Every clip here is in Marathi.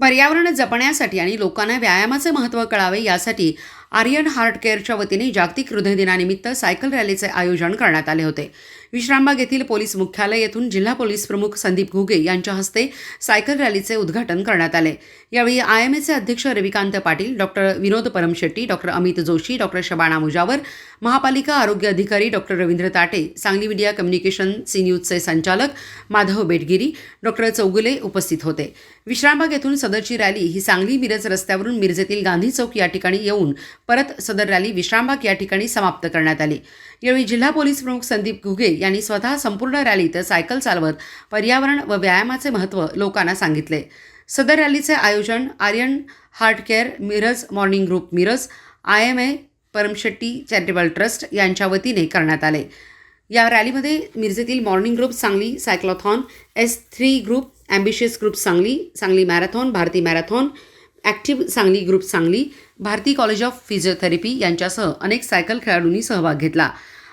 पर्यावरण जपण्यासाठी आणि लोकांना व्यायामाचे महत्त्व कळावे यासाठी आर्यन हार्ट केअरच्या वतीने जागतिक हृदय दिनानिमित्त सायकल रॅलीचे आयोजन करण्यात आले होते. विश्रामबाग येथील पोलीस मुख्यालय येथून जिल्हा पोलीस प्रमुख संदीप घुगे यांच्या हस्ते सायकल रॅलीचे उद्घाटन करण्यात आले. यावेळी आय एम एचे अध्यक्ष Ravikant Patil doctor Vinod Paramshetti doctor Amit Joshi doctor Shabana Mujawar महापालिका आरोग्य अधिकारी doctor Ravindra Tate Sangli media communication C न्यूजचे संचालक माधव बेटगिरी डॉक्टर चौगुले उपस्थित होते. विश्रामबाग येथून सदरची रॅली ही सांगली मिरज रस्त्यावरून मिरजेतील गांधी चौक या ठिकाणी येऊन परत सदर रॅली विश्रामबाग या ठिकाणी समाप्त करण्यात आली. यावेळी जिल्हा पोलीस प्रमुख संदीप घुगे यांनी स्वतः संपूर्ण रॅलीत सायकल चालवत पर्यावरण व व्यायामाचे महत्त्व लोकांना सांगितले. सदर रॅलीचे आयोजन Aryan heart care Miraj morning group Miraj I M A Paramshetti charitable trust यांच्या वतीने करण्यात आले. या रॅलीमध्ये मिरजेतील morning group Sangli cyclothon S three group ambitious group Sangli Sangli marathon Bharati marathon active Sangli group Sangli Bharati college of physiotherapy यांच्यासह अनेक सायकल खेळाडूंनी सहभाग घेतला.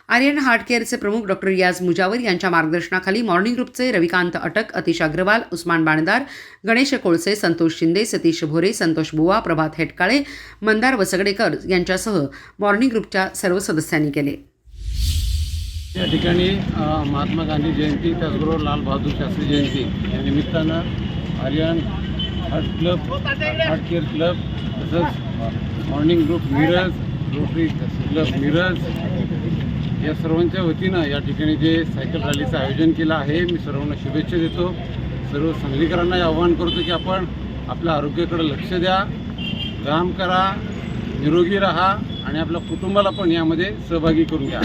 आर्यन हार्ट केअरचे प्रमुख डॉक्टर रियाज मुजावर यांच्या मार्गदर्शनाखाली मॉर्निंग ग्रुपचे रविकांत अटक अतिश अग्रवाल उस्मान बाणदार गणेश कोळसे संतोष शिंदे सतीश भोरे संतोष बुवा प्रभात हेटकाळे मंदार वसगडेकर यांच्यासह मॉर्निंग ग्रुपच्या सर्व सदस्यांनी केले. या ठिकाणी महात्मा गांधी जयंती त्याचबरोबर लाल बहादूर शास्त्री जयंती या निमित्तानं Aryan heart club heart care club तसंच morning group Miraj Rotary club Miraj या सर्वांच्या वतीनं या ठिकाणी जे सायकल रॅलीचं आयोजन केलं आहे मी सर्वांना शुभेच्छा देतो. सर्व सांगलीकरांना आवाहन करतो की आपण आपल्या आरोग्याकडे लक्ष द्या व्यायाम करा निरोगी राहा आणि आपल्या कुटुंबाला पण यामध्ये सहभागी करून घ्या.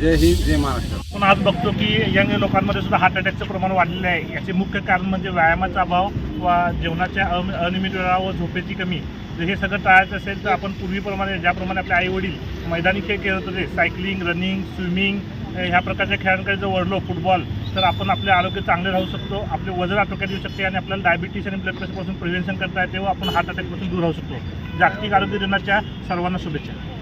जय हिंद जय महाराष्ट्र. पण आज बघतो की यंग लोकांमध्ये सुद्धा हार्ट अटॅकचं प्रमाण वाढलेलं आहे. याचे मुख्य कारण म्हणजे व्यायामाचा अभाव. किंवा जेवणाच्या अम अनियमित वेळा व झोपेची कमी जर हे सगळं टाळायचं असेल तर आपण पूर्वीप्रमाणे ज्याप्रमाणे आपले आई वडील मैदानी खेळ खेळत होते सायकलिंग रनिंग स्विमिंग ह्या प्रकारच्या खेळांकडे जर वळलो फुटबॉल तर आपण आपले आरोग्य चांगले राहू शकतो आपले वजन आटोक्यात येऊ शकते आणि आपल्याला डायबिटीस आणि ब्लड प्रेशरपासून प्रिव्हेन्शन करता येते व आपण हार्ट अटॅकपासून दूर राहू शकतो. जागतिक आरोग्य दिनाच्या सर्वांना शुभेच्छा.